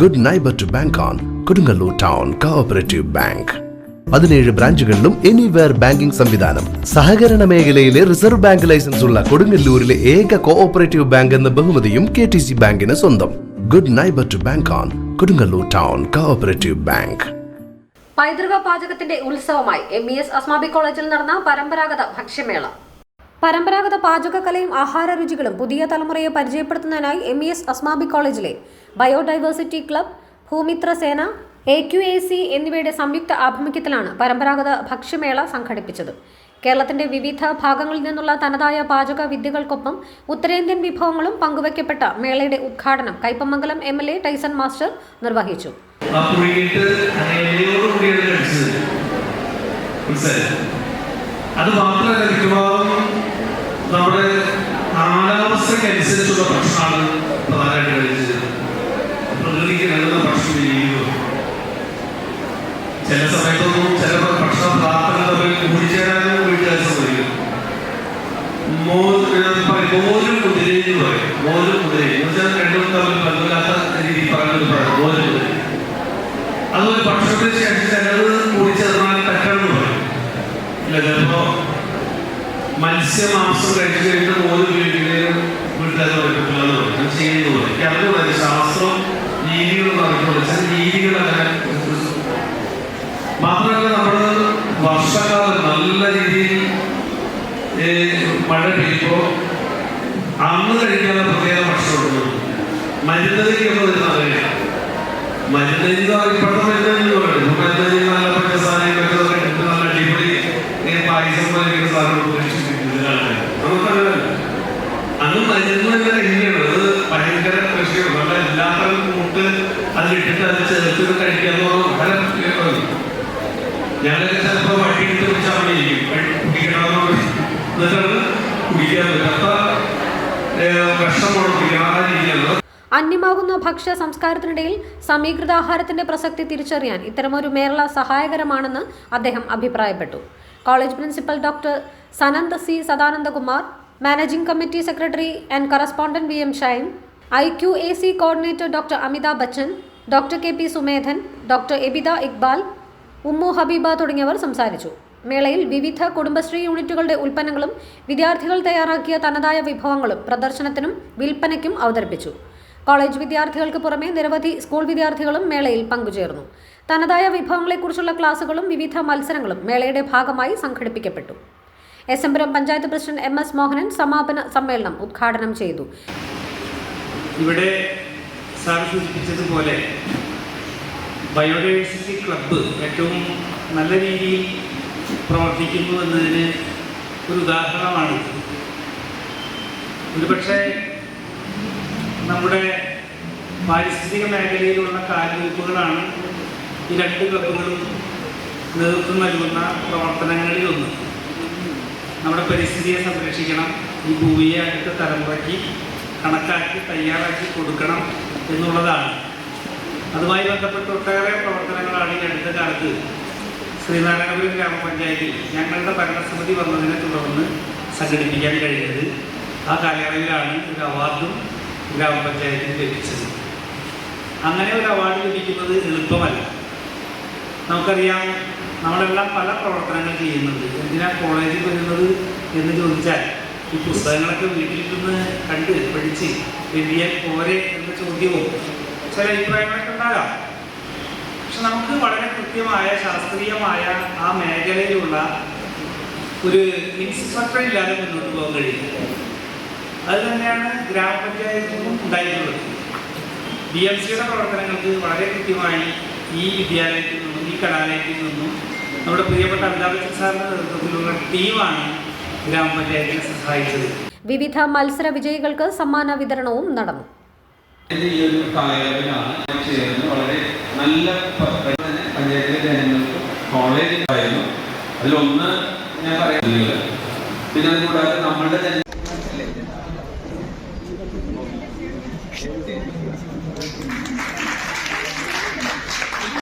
Good neighbour to bank on Kodungallur town cooperative bank പതിനേഴ് ബ്രാഞ്ചുകളിലും anywhere banking സംവിധാനം. സഹകരണ മേഖലയിലെ റിസർവ് ബാങ്ക് ലൈസൻസ് ഉള്ള കൊടുങ്ങല്ലൂരിലെ ഏക കോഓപ്പറേറ്റീവ് ബാങ്ക് എന്ന ബഹുമതിയും കെ ടി സി ബാങ്കിന് സ്വന്തം. Good neighbour to bank on Kodungallur town cooperative bank പൈതൃക പാചകത്തിന്റെ ഉത്സവമായി എം ഇ എസ് അസ്മാബി കോളേജിൽ നടന്ന പരമ്പരാഗത ഭക്ഷ്യമേള. പരമ്പരാഗത പാചകകലയും ആഹാര രുചികളും പുതിയ തലമുറയെ പരിചയപ്പെടുത്തുന്നതിനായി എം ഇ എസ് അസ്മാബി കോളേജിലെ ബയോഡൈവേഴ്സിറ്റി ക്ലബ് ഭൂമിത്ര സേന എ ക്യു എ സി എന്നിവയുടെ സംയുക്ത ആഭിമുഖ്യത്തിലാണ് പരമ്പരാഗത ഭക്ഷ്യമേള സംഘടിപ്പിച്ചത്. കേരളത്തിന്റെ വിവിധ ഭാഗങ്ങളിൽ നിന്നുള്ള തനതായ പാചക വിദ്യകൾക്കൊപ്പം ഉത്തരേന്ത്യൻ വിഭവങ്ങളും പങ്കുവയ്ക്കപ്പെട്ട മേളയുടെ ഉദ്ഘാടനം Kaipamangalam M L A Tyson master നിർവഹിച്ചു? അത് മാത്രമല്ല മിക്കവാറും നമ്മുടെ കാലാവസ്ഥയ്ക്കനുസരിച്ചുള്ള ഭക്ഷണമാണ് പ്രധാനമായിട്ട് കഴിച്ചത് പ്രകൃതിക്ക് നൽകുന്ന ഭക്ഷണം ചെയ്യുന്നു ചില സമയത്തൊന്നും ചില ഭക്ഷണ പ്രാർത്ഥന തമ്മിൽ കൂടിച്ചേരാനും വീട്ടുകാർ മോരും കുതിരയും എന്ന് പറയും. മോരും കുതിരയും എന്ന് വെച്ചാൽ രണ്ടും തമ്മിൽ ബന്ധമില്ലാത്ത രീതിയിൽ പറയുന്നത് പറയാം മോരും കുതിരയും അതുപോലെ ഭക്ഷണത്തിന് ശേഷം ചിലത് കൂടിച്ചേർന്നാൽ തെറ്റാണെന്ന് പറയും. ഇല്ല ചിലപ്പോ മത്സ്യമാംസം കഴിച്ചു കഴിഞ്ഞിട്ട് മോര് ഉപയോഗിക്കുന്നതിനും വീട്ടിലത് പറ്റത്തില്ല എന്ന് പറയും അത് ചെയ്യുന്നു പറയും എനിക്ക് അറിഞ്ഞൂടാ ശാസ്ത്രം രീതികൾ നടക്കുന്നുള്ളൂ ചില രീതികൾ അങ്ങനെ മാത്രമല്ല നമ്മൾ വർഷക്കാലം നല്ല രീതിയിൽ മഴ പെയ്യുമ്പോൾ അന്ന് കഴിക്കാനുള്ള പ്രത്യേക ഭക്ഷണം മരുന്നതിക്കൊന്നും വരുന്ന അറിയില്ല മരുന്നരി ഇപ്പോഴത്തെ മരുന്നരി പറയും. മരുന്നരി നല്ല പഞ്ചസാരയും നല്ല അടിപൊളി പായസം പോലെയൊക്കെ സാധനം അതിലിട്ടിട്ട് അത് ചേർത്ത് വളരെ. ഞങ്ങളൊക്കെ ചിലപ്പോൾ വട്ടിയിട്ട് കുടിച്ചാൽ മതിയിരിക്കും കുടിക്കണമെന്ന് എന്നിട്ടാണ് കുടിക്കാൻ പറ്റാത്ത ആ രീതിയാണ്. അന്യമാകുന്ന ഭക്ഷ്യ സംസ്കാരത്തിനിടയിൽ സമീകൃത ആഹാരത്തിന്റെ പ്രസക്തി തിരിച്ചറിയാൻ ഇത്തരമൊരു മേള സഹായകരമാണെന്ന് അദ്ദേഹം അഭിപ്രായപ്പെട്ടു. College principal doctor Sananda C Sadanandakumar managing committee secretary and correspondent V M Shine I Q A C coordinator doctor Amitabh Bachchan doctor K P Sumedhan doctor Ebitha Iqbal Ummu Habeeba തുടങ്ങിയവർ സംസാരിച്ചു. മേളയിൽ വിവിധ കുടുംബശ്രീ യൂണിറ്റുകളുടെ ഉൽപ്പന്നങ്ങളും വിദ്യാർത്ഥികൾ തയ്യാറാക്കിയ തനതായ വിഭവങ്ങളും പ്രദർശനത്തിനും വിൽപ്പനയ്ക്കും അവതരിപ്പിച്ചു. കോളേജ് വിദ്യാർത്ഥികൾക്ക് പുറമെ നിരവധി സ്കൂൾ വിദ്യാർത്ഥികളും മേളയിൽ പങ്കുചേർന്നു. തനതായ വിഭവങ്ങളെക്കുറിച്ചുള്ള ക്ലാസുകളും വിവിധ മത്സരങ്ങളും മേളയുടെ ഭാഗമായി സംഘടിപ്പിക്കപ്പെട്ടു. S N Puram panchayat president M S Mohanan സമാപന സമ്മേളനം ഉദ്ഘാടനം ചെയ്തു. ഇവിടെ സാർ സൂചിപ്പിച്ചതുപോലെ ബയോഡൈവേഴ്സിറ്റി ക്ലബ്ബ് ഏറ്റവും നല്ല രീതിയിൽ പ്രവർത്തിക്കുന്നു എന്നതിന് ഒരു ഉദാഹരണമാണ് ഒരുപക്ഷെ നമ്മുടെ പാരിസ്ഥിതിക മേഖലയിലുള്ള കാര്യങ്ങളാണ് ഈ രണ്ട് ക്ലബ്ബുകളും നേതൃത്വം നൽകുന്ന പ്രവർത്തനങ്ങളിൽ പ്രവർത്തനങ്ങളിലൊന്ന്. നമ്മുടെ പരിസ്ഥിതിയെ സംരക്ഷിക്കണം ഈ ഭൂമിയെ അടുത്ത തലമുറയ്ക്ക് കണക്കാക്കി തയ്യാറാക്കി കൊടുക്കണം എന്നുള്ളതാണ്. അതുമായി ബന്ധപ്പെട്ട് ഒട്ടേറെ പ്രവർത്തനങ്ങളാണ് ഈ അടുത്ത കാലത്ത്. ശ്രീനാരായണപുരം ഗ്രാമപഞ്ചായത്തിൽ ഞങ്ങളുടെ ഭരണസമിതി വന്നതിനെ തുടർന്ന് സംഘടിപ്പിക്കാൻ കഴിഞ്ഞത്. ആ കാലയളവിലാണ് ഒരു അവാർഡും ഗ്രാമപഞ്ചായത്തിന് ലഭിച്ചത്. അങ്ങനെ ഒരു അവാർഡ് ലഭിക്കുന്നത് എളുപ്പമല്ല. നമുക്കറിയാം നമ്മളെല്ലാം പല പ്രവർത്തനങ്ങൾ ചെയ്യുന്നുണ്ട്. എന്തിനാ കോളേജിൽ വരുന്നത് എന്ന് ചോദിച്ചാൽ ഈ പുസ്തകങ്ങളൊക്കെ വീട്ടിലിരുന്ന് കണ്ട് പഠിച്ച് എഴുതിയാൽ പോരെ എന്ന ചോദ്യവും ചില അഭിപ്രായങ്ങളൊക്കെ ഉണ്ടാകാം. പക്ഷെ നമുക്ക് വളരെ കൃത്യമായ ശാസ്ത്രീയമായ ആ മേഖലയിലുള്ള ഒരു ഇൻസ്ട്രക്ടർ ഇല്ലാതെ മുന്നോട്ട് പോകാൻ കഴിയില്ല. അത് തന്നെയാണ് ഗ്രാമപഞ്ചായത്തിനും ഉണ്ടായിട്ടുള്ളത്. ബി എം സിയുടെ പ്രവർത്തനങ്ങൾക്ക് വളരെ കൃത്യമായി ഈ വിദ്യാലയത്തിൽ നിന്നും ഈ കലാലയത്തിൽ നിന്നും നമ്മുടെ പ്രിയപ്പെട്ട അമിതാഭ് ബച്ചൻ സാറിന്റെ നേതൃത്വത്തിലുള്ള ടീമാണ് ഗ്രാമപഞ്ചായത്തിനെ സഹായിച്ചത് വിവിധ മത്സര വിജയികൾക്ക് സമ്മാന വിതരണവും നടന്നു. ഇത് ഈ ഒരു കാലയളവിലാണ് ചേർന്ന് വളരെ നല്ല പഞ്ചായത്തിലെ ജനങ്ങൾക്ക് കോളേജ് ഉണ്ടായിരുന്നു അതിലൊന്ന് ഞാൻ പറയുന്നത് പിന്നെ അതുകൂടാതെ നമ്മളുടെ തന്നെ